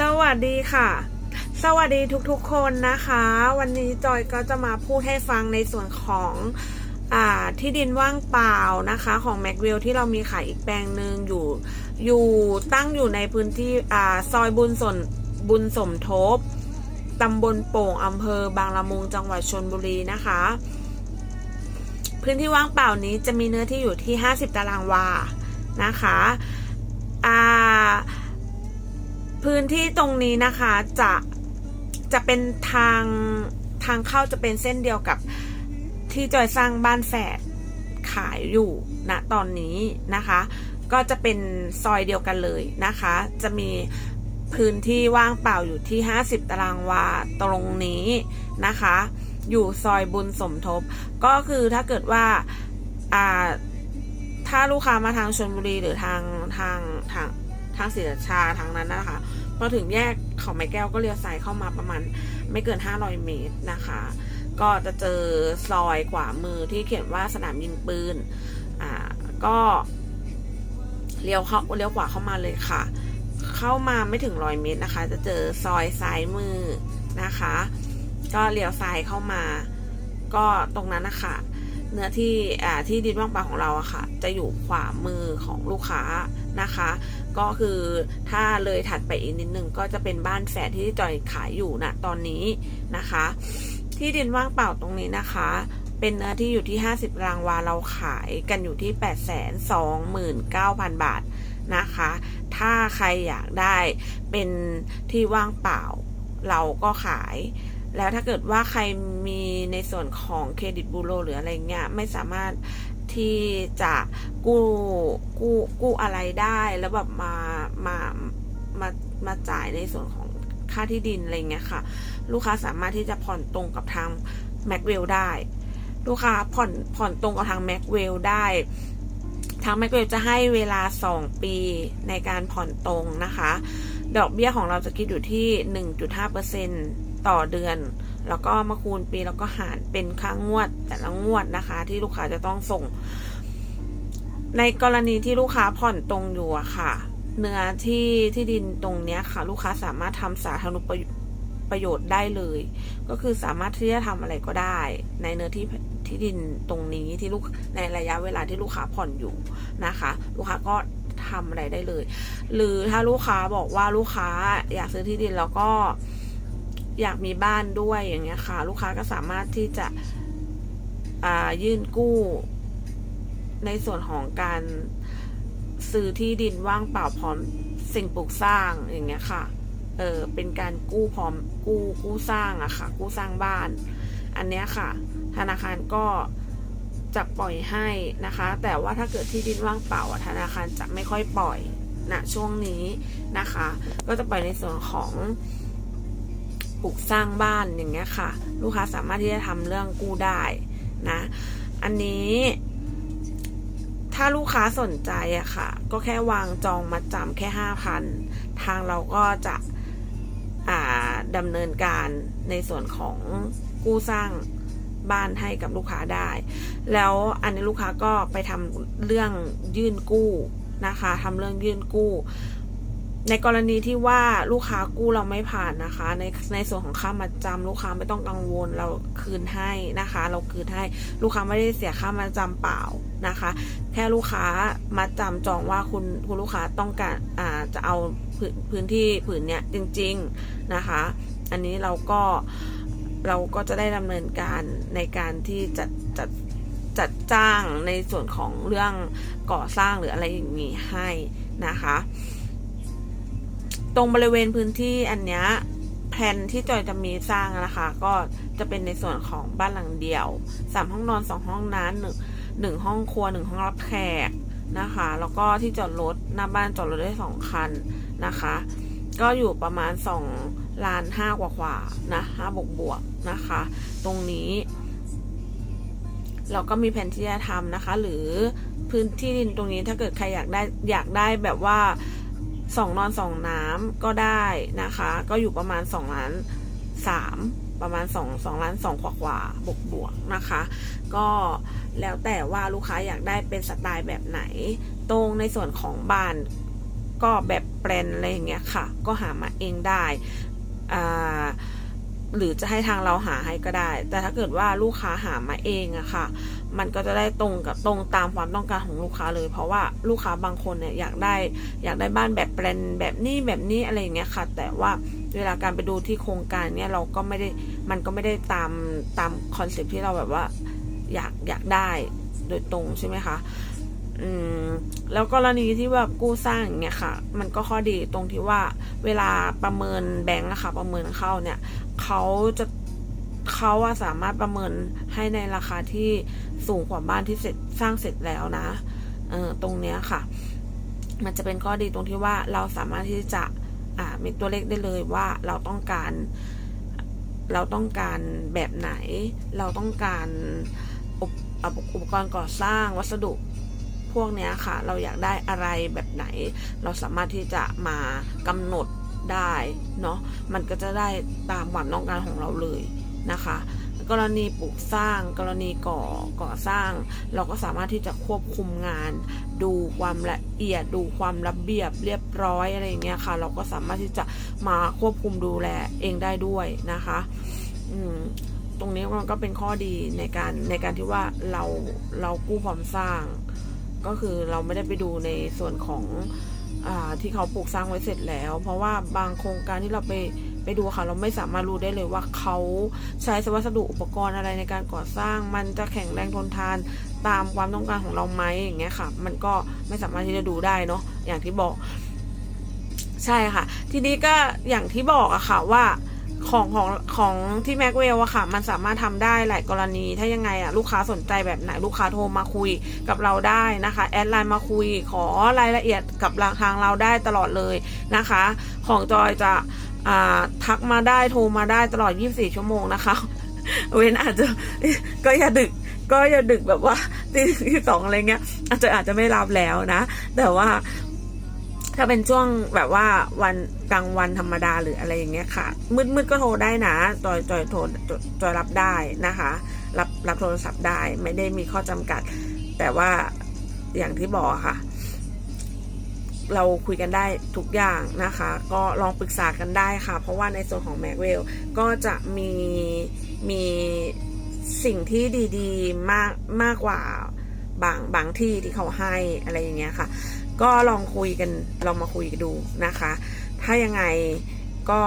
สวัสดีค่ะ สวัสดีทุกๆคนนะคะ วันนี้จอยก็จะมาพูดให้ฟังในส่วนของอ่าที่ดินว่างเปล่านะคะของแม็กวิลที่เรามีขายอีกแปลงหนึ่งอยู่อยู่ตั้งอยู่ในพื้นที่อ่าซอยบุญสนบุญสมทบตำบลโป่งอำเภอบางละมุงจังหวัดชนบุรีนะคะ พื้นที่ว่างเปล่านี้จะมีเนื้อที่อยู่ที่ 50 ตารางวานะคะอ่า พื้นที่ตรงนี้นะคะจะจะเป็นทางทางเข้าจะเป็นเส้นเดียวกับที่จอยสร้างบ้านแฝดขายอยู่ณตอนนี้นะคะ ก็จะเป็นซอยเดียวกันเลยนะคะ จะมีพื้นที่ว่างเปล่าอยู่ที่ 50 ตารางวาตรงนี้นะคะ อยู่ซอยบุญสมทบ ก็คือถ้าเกิดว่าอ่าถ้าลูกค้ามาทางชนบุรีหรือทางทางทางทางศรีราชาทางนั้นนะคะ อถึงแยกเขาไม้แก้วก็เลี้ยวซ้ายเข้ามาประมาณไม่เกิน 500 เมตรนะคะ ก็จะเจอซอยขวามือที่เขียนว่าสนามยิงปืนอ่าก็เลี้ยวเข้าเลี้ยวขวาเข้ามาเลยค่ะ เข้ามาไม่ถึงร้อยเมตรนะคะ จะเจอซอยซ้ายมือนะคะ ก็เลี้ยวซ้ายเข้ามา ก็ตรงนั้นนะคะ เนื้อที่อ่าที่ดินว่างเปล่าของเราอะค่ะ จะอยู่ขวามือของลูกค้านะคะ ก็คือถ้าเลยถัดไปอีกนิดนึงก็จะเป็นบ้านแฝดที่จอยขายอยู่ณตอนนี้นะคะ ที่ดินว่างเปล่าตรงนี้นะคะ เป็นเนื้อที่อยู่ที่ 50รางวาเราขายกันอยู่ที่ 8 2 9 0 0 0 บาทนะคะ ถ้าใครอยากได้เป็นที่ว่างเปล่าเราก็ขาย แล้วถ้าเกิดว่าใครมีในส่วนของเครดิตบูโรหรืออะไรเงี้ยไม่สามารถที่จะกู้กู้กู้อะไรได้แล้วแบบมามามามาจ่ายในส่วนของค่าที่ดินอะไรเงี้ยค่ะ ลูกค้าสามารถที่จะผ่อนตรงกับทางแม็กเวลได้ ลูกค้าผ่อนผ่อนตรงกับทางแม็กเวลได้ ทางแม็กเวลจะให้เวลา 2 ปีในการผ่อนตรงนะคะ ดอกเบี้ยของเราจะคิดอยู่ที่ 1.5% ต่อเดือน แล้วก็มาคูณปีแล้วก็หารเป็นค่างวด แต่ละงวดนะคะ ที่ลูกค้าจะต้องส่ง ในกรณีที่ลูกค้าผ่อนตรงอยู่อะค่ะ เนื้อที่ที่ดินตรงเนี้ยค่ะ ลูกค้าสามารถทำสาธารณประโยชน์ได้เลย ก็คือสามารถที่จะทำอะไรก็ได้ ในเนื้อที่ที่ดินตรงนี้ที่ลูกในระยะเวลาที่ลูกค้าผ่อนอยู่นะคะ ลูกค้าก็ทำอะไรได้เลย หรือถ้าลูกค้าบอกว่าลูกค้าอยากซื้อที่ดินแล้วก็ อยากมีบ้านด้วยอย่างเงี้ยค่ะ ลูกค้าก็สามารถที่จะยื่นกู้ ในส่วนของการซื้อที่ดินว่างเปล่าพร้อมสิ่งปลูกสร้างอย่างเงี้ยค่ะ เออเป็นการกู้พร้อมกู้กู้สร้างอะค่ะ กู้สร้างบ้าน อันเนี้ยค่ะ ธนาคารก็จะปล่อยให้นะคะ แต่ว่าถ้าเกิดที่ดินว่างเปล่าธนาคารจะไม่ค่อยปล่อยณช่วงนี้นะคะ ก็จะปล่อยในส่วนของ ปลูกสร้างบ้านอย่างเงี้ยค่ะ ลูกค้าสามารถที่จะทำเรื่องกู้ได้นะ อันนี้ ถ้าลูกค้าสนใจอะค่ะ ก็แค่วางจองมัดจำแค่ห้าพันทางเราก็จะอ่าดำเนินการในส่วนของกู้สร้างบ้านให้กับลูกค้าได้ แล้วอันนี้ลูกค้าก็ไปทำเรื่องยื่นกู้นะคะทำเรื่องยื่นกู้ ในกรณีที่ว่าลูกค้ากู้เราไม่ผ่านนะคะ ในในส่วนของค่ามัดจำลูกค้าไม่ต้องกังวลเราคืนให้นะคะ เราคืนให้ลูกค้าไม่ได้เสียค่ามัดจำเปล่านะคะ แค่ลูกค้ามัดจำจองว่าคุณคุณลูกค้าต้องการอ่าจะเอาพื้นพื้นที่ผืนเนี้ยจริง ๆนะคะ อันนี้เราก็เราก็จะได้ดำเนินการในการที่จัดจัดจัดจ้างในส่วนของเรื่องก่อสร้างหรืออะไรอย่างนี้ให้นะคะ ตรงบริเวณพื้นที่อันเนี้ยแผนที่จอยจะมีสร้างนะคะ ก็จะเป็นในส่วนของบ้านหลังเดียวสามห้องนอนสองห้องน้ำหนึ่งหนึ่งห้องครัวหนึ่งห้องรับแขกนะคะ แล้วก็ที่จอดรถหน้าบ้านจอดรถได้สองคันนะคะ ก็อยู่ประมาณสองล้านห้ากว่ากว่านะห้าบวกบวกนะคะ ตรงนี้ เราก็มีแผนที่จะทำนะคะ หรือพื้นที่ดินตรงนี้ถ้าเกิดใครอยากได้อยากได้แบบว่า สองนอนสองน้ำก็ได้นะคะ ก็อยู่ประมาณสองล้านสามประมาณสองสองล้านสองกว่ากว่าบวกบวกนะคะ ก็แล้วแต่ว่าลูกค้าอยากได้เป็นสไตล์แบบไหน ตรงในส่วนของบ้านก็แบบแปลนอะไรอย่างเงี้ยค่ะ ก็หามาเองได้อ่าหรือจะให้ทางเราหาให้ก็ได้ แต่ถ้าเกิดว่าลูกค้าหามาเองอะค่ะ มันก็จะได้ตรงกับตรงตามความต้องการของลูกค้าเลย เพราะว่าลูกค้าบางคนเนี่ยอยากได้อยากได้บ้านแบบแปลนแบบนี้แบบนี้อะไรอย่างเงี้ยค่ะ แต่ว่าเวลาการไปดูที่โครงการเนี่ยเราก็ไม่ได้มันก็ไม่ได้ตามตามคอนเซ็ปต์ที่เราแบบว่าอยากอยากได้โดยตรงใช่ไหมคะอืมแล้วกรณีที่แบบกู้สร้างอย่างเงี้ยค่ะ มันก็ข้อดีตรงที่ว่าเวลาประเมินแบงค์อะค่ะประเมินเข้าเนี่ยเขาจะ เขาอะสามารถประเมินให้ในราคาที่สูงกว่าบ้านที่เสร็จสร้างเสร็จแล้วนะเออตรงเนี้ยค่ะ มันจะเป็นข้อดีตรงที่ว่าเราสามารถที่จะอ่ามีตัวเลขได้เลยว่าเราต้องการ เราต้องการแบบไหน เราต้องการอุปกรณ์ก่อสร้างวัสดุพวกเนี้ยค่ะ เราอยากได้อะไรแบบไหน เราสามารถที่จะมากำหนดได้เนาะมันก็จะได้ตามความต้องการของเราเลย นะคะ กรณีปลูกสร้าง กรณีก่อก่อสร้าง เราก็สามารถที่จะควบคุมงาน ดูความละเอียด ดูความระเบียบเรียบร้อยอะไรอย่างเงี้ยค่ะ เราก็สามารถที่จะมาควบคุมดูแลเองได้ด้วยนะคะอืมตรงนี้มันก็เป็นข้อดีในการในการที่ว่าเราเรากู้ความสร้าง ก็คือเราไม่ได้ไปดูในส่วนของอที่เขาปลูกสร้างไว้เสร็จแล้ว เพราะว่าบางโครงการที่เราไป ไปดูค่ะ เราไม่สามารถรู้ได้เลยว่าเขาใช้วัสดุอุปกรณ์อะไรในการก่อสร้าง มันจะแข็งแรงทนทานตามความต้องการของเราไหมอย่างเงี้ยค่ะ มันก็ไม่สามารถที่จะดูได้เนาะอย่างที่บอก ใช่ค่ะ ทีนี้ก็อย่างที่บอกอะค่ะว่าของของของที่แม็กเวลอะค่ะ มันสามารถทำได้หลายกรณี ถ้ายังไงอะลูกค้าสนใจแบบไหนลูกค้าโทรมาคุยกับเราได้นะคะ แอดไลน์มาคุยขอรายละเอียดกับทางเราได้ตลอดเลยนะคะ ของจอยจะ ทักมาได้โทรมาได้ตลอด 24 ชั่วโมงนะคะ เว้นอาจจะก็อย่าดึกก็อย่าดึกแบบว่าตีสองอะไรเงี้ย อาจจะอาจจะไม่รับแล้วนะ แต่ว่าถ้าเป็นช่วงแบบว่าวันกลางวันธรรมดาหรืออะไรอย่างเงี้ยค่ะ มืดมืดก็โทรได้นะจอยจอยโทรจอยรับได้นะคะ รับรับโทรศัพท์ได้ไม่ได้มีข้อจำกัด แต่ว่าอย่างที่บอกค่ะ เราคุยกันได้ทุกอย่างนะคะ ก็ลองปรึกษากันได้ค่ะ เพราะว่าในส่วนของแม็กเวลก็จะมีมีสิ่งที่ดีๆมากมากกว่าบางบางที่ที่เขาให้อะไรอย่างเงี้ยค่ะ ก็ลองคุยกันลองมาคุยกันดูนะคะ ถ้ายังไงก็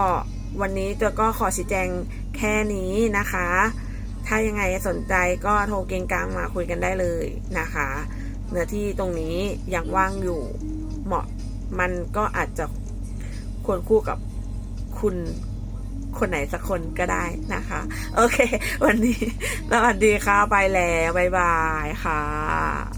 วันนี้ตัวก็ขอชี้แจงแค่นี้นะคะ ถ้ายังไงสนใจก็โทรเกงกลางมาคุยกันได้เลยนะคะ เนื้อที่ตรงนี้ยังว่างอยู่ มันก็อาจจะควรคู่กับคุณคนไหนสักคนก็ได้นะคะ โอเค วันนี้สวัสดีค่ะ ไปแล้ว บ๊ายบายค่ะ